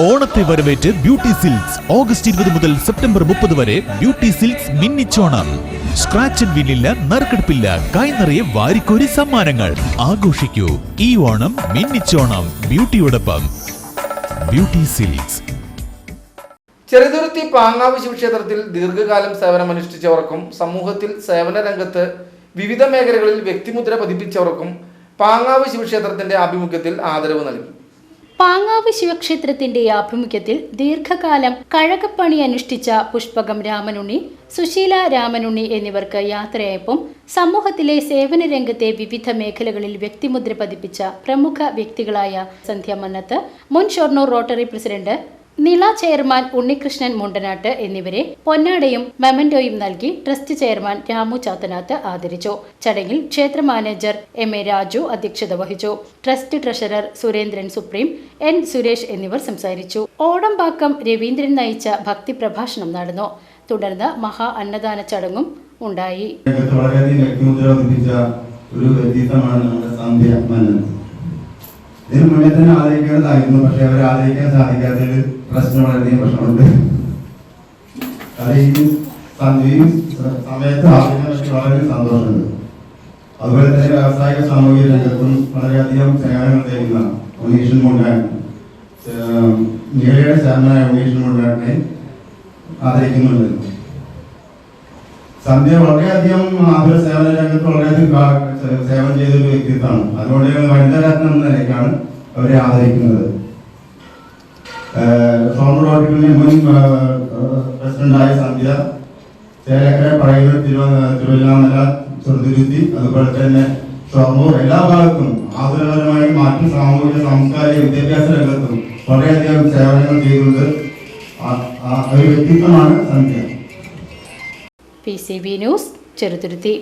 ഓണത്തെ വരവേറ്റ് beauty silks. August ഇരുപത് മുതൽ സെപ്റ്റംബർ മുപ്പത് വരെ ബ്യൂട്ടി സിൽക്സ് മിന്നിച്ചോണം. സ്ക്രാച്ച് ആൻഡ് വിന്നില്ല നറുക്കെടുപ്പില്ല. കൈ നിറയെ വാരിക്കോരി സമ്മാനങ്ങൾ. ആഘോഷിക്കൂ. ഈ ഓണം മിന്നിച്ചോണം. ബ്യൂട്ടിയോടൊപ്പം. Beauty silks. ചെറുതുരുത്തി പാങ്ങാവ് ശിവക്ഷേത്രത്തിൽ ദീർഘകാലം സേവനമനുഷ്ഠിച്ചവർക്കും സമൂഹത്തിൽ സേവന രംഗത്ത് വിവിധ മേഖലകളിൽ വ്യക്തിമുദ്ര പതിപ്പിച്ചവർക്കും പാങ്ങാവ് ശിവക്ഷേത്രത്തിന്റെ ആഭിമുഖ്യത്തിൽ ആദരവ് നൽകി. പാങ്ങാവ് ശിവക്ഷേത്രത്തിന്റെ ആഭിമുഖ്യത്തിൽ ദീർഘകാലം കഴകപ്പണി അനുഷ്ഠിച്ച പുഷ്പകം രാമനുണ്ണി സുശീല രാമനുണ്ണി എന്നിവർക്ക് യാത്രയയപ്പും സമൂഹത്തിലെ സേവന രംഗത്തെ വിവിധ മേഖലകളിൽ വ്യക്തിമുദ്ര പതിപ്പിച്ച പ്രമുഖ വ്യക്തികളായ സന്ധ്യ മന്നത്ത് മുൻ Shoranur rotary president Nila chairman Unnikrishnan Mundanatt എന്നിവരെ പൊന്നാടയും മെമന്റോയും നൽകി ട്രസ്റ്റ് ചെയർമാൻ രാമു ചാത്തനാത്ത് ആദരിച്ചു. ചടങ്ങിൽ ക്ഷേത്ര മാനേജർ എം എ രാജു അധ്യക്ഷത വഹിച്ചു. Trust treasurer Surendran supreme N Suresh എന്നിവർ സംസാരിച്ചു. ഓടമ്പാക്കം രവീന്ദ്രൻ നയിച്ച ഭക്തി പ്രഭാഷണം നടന്നു. തുടർന്ന് മഹാ അന്നദാന ചടങ്ങും ഉണ്ടായി. ഒരു നമ്മുടെ ഇതിന് മുന്നേ തന്നെ ആദരിക്കേണ്ടതായിരുന്നു പക്ഷെ അവരെ ആദരിക്കാൻ സാധിക്കാത്തതിൽ പ്രശ്നം വളരെയധികം പ്രശ്നമുണ്ട് അത് ഈ സമയത്ത് ആദരിക്കാൻ വളരെ സന്തോഷമുണ്ട്. അതുപോലെ തന്നെ വ്യാവസായിക സാമൂഹിക രംഗത്തും വളരെയധികം സേവനങ്ങൾ തരുന്ന ഉണ്ണീഷൻ മുണ്ടാൻ നീളയുടെ ചേർന്നായ ഉണ്ണീഷൻ മുണ്ടാനെ ആദരിക്കുന്നുണ്ട്. സന്ധ്യ വളരെയധികം ആതുര സേവന രംഗത്ത് വളരെയധികം സേവനം ചെയ്ത ഒരു വ്യക്തിത്വമാണ്. അതുകൊണ്ട് വനിതാരത്നം എന്ന നിലയ്ക്കാണ് അവരെ ആദരിക്കുന്നത്. റോട്ടിലെ മുൻ പ്രസിഡന്റായ സന്ധ്യ ചേലക്കര തിരുവ തിരുവല്ലാമല ചെറുതുരുത്തി അതുപോലെ തന്നെ ഷൊർണൂർ എല്ലാ ഭാഗത്തും ആതുരപരമായും മറ്റു സാമൂഹിക സാംസ്കാരിക വിദ്യാഭ്യാസ രംഗത്തും വളരെയധികം സേവനങ്ങൾ ചെയ്തുകൊണ്ട് ഒരു വ്യക്തിത്വമാണ് Sandhya. P C B news Cheruthuruthy